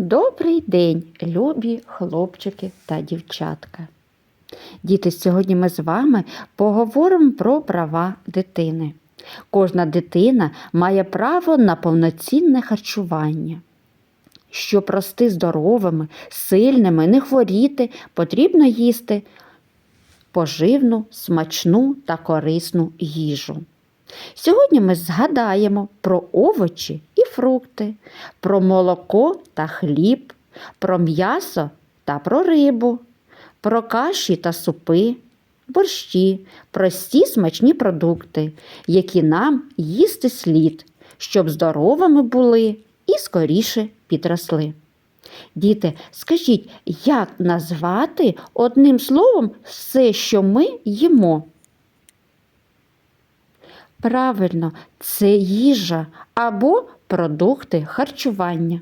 Добрий день, любі хлопчики та дівчатка. Діти, сьогодні ми з вами поговоримо про права дитини. Кожна дитина має право на повноцінне харчування. Щоб рости здоровими, сильними, не хворіти, потрібно їсти поживну, смачну та корисну їжу. Сьогодні ми згадаємо про овочі фрукти, про молоко та хліб, про м'ясо та про рибу, про каші та супи, борщі, прості смачні продукти, які нам їсти слід, щоб здоровими були і скоріше підросли. Діти, скажіть, як назвати одним словом все, що ми їмо? Правильно, це їжа або продукти харчування.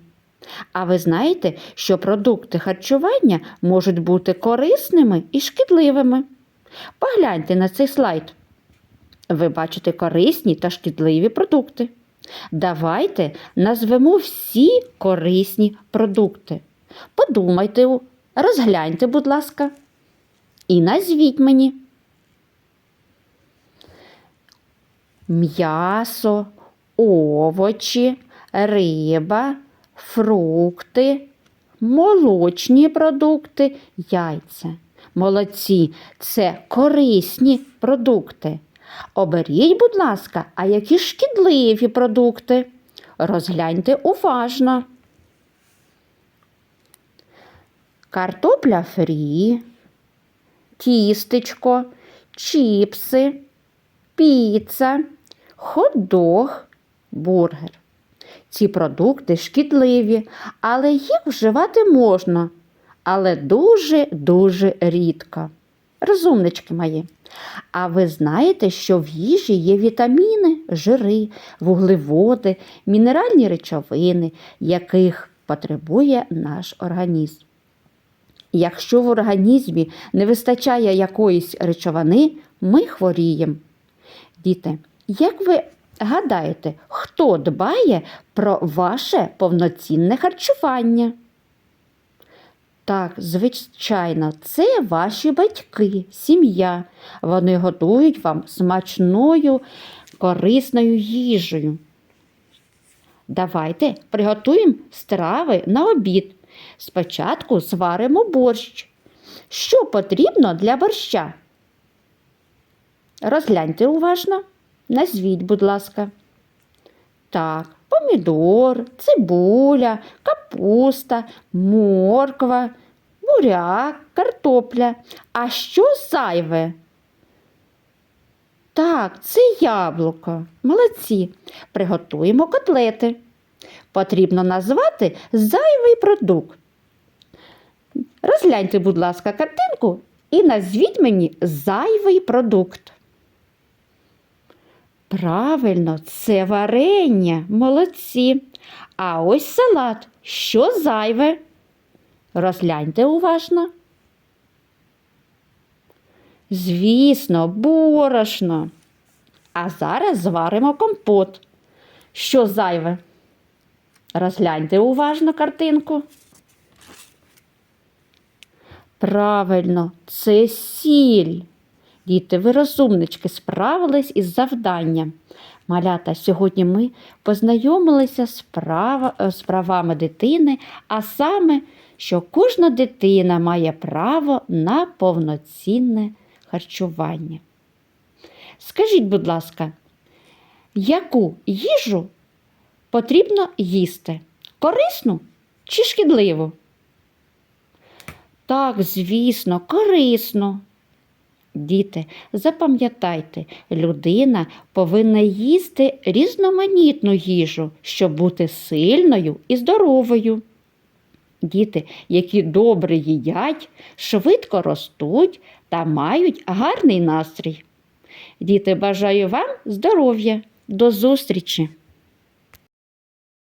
А ви знаєте, що продукти харчування можуть бути корисними і шкідливими. Погляньте на цей слайд. Ви бачите корисні та шкідливі продукти. Давайте назвемо всі корисні продукти. Подумайте, розгляньте, будь ласка, і назвіть мені. м'ясо, овочі, риба, фрукти, молочні продукти, яйця. Молодці, це корисні продукти. Оберіть, будь ласка, а які шкідливі продукти? Розгляньте уважно. Картопля фрі, тістечко, чіпси, піца, хот-дог, бургер. Ці продукти шкідливі, але їх вживати можна, але дуже-дуже рідко. Розумнички мої. А ви знаєте, що в їжі є вітаміни, жири, вуглеводи, мінеральні речовини, яких потребує наш організм. Якщо в організмі не вистачає якоїсь речовини, ми хворіємо. Діти, як ви гадаєте, хто дбає про ваше повноцінне харчування? Так, звичайно, це ваші батьки, сім'я. Вони готують вам смачною, корисною їжею. Давайте приготуємо страви на обід. Спочатку зваримо борщ. Що потрібно для борща? Розгляньте уважно, назвіть, будь ласка. Так, помідор, цибуля, капуста, морква, буряк, картопля. А що зайве? Так, це яблуко. Молодці. Приготуємо котлети. Потрібно назвати зайвий продукт. Розгляньте, будь ласка, картинку і назвіть мені зайвий продукт. Правильно, це варення, молодці. А ось салат. Що зайве? Розгляньте уважно. Звісно, борошно. А зараз зваримо компот. Що зайве? Розгляньте уважно картинку. Правильно, це сіль. Діти, ви розумнички справились із завданням. Малята, сьогодні ми познайомилися з, права, е, з правами дитини, а саме, що кожна дитина має право на повноцінне харчування. Скажіть, будь ласка, яку їжу потрібно їсти? Корисну чи шкідливу? Так, звісно, корисно. Діти, запам'ятайте, людина повинна їсти різноманітну їжу, щоб бути сильною і здоровою. Діти, які добре їдять, швидко ростуть та мають гарний настрій. Діти, бажаю вам здоров'я. До зустрічі!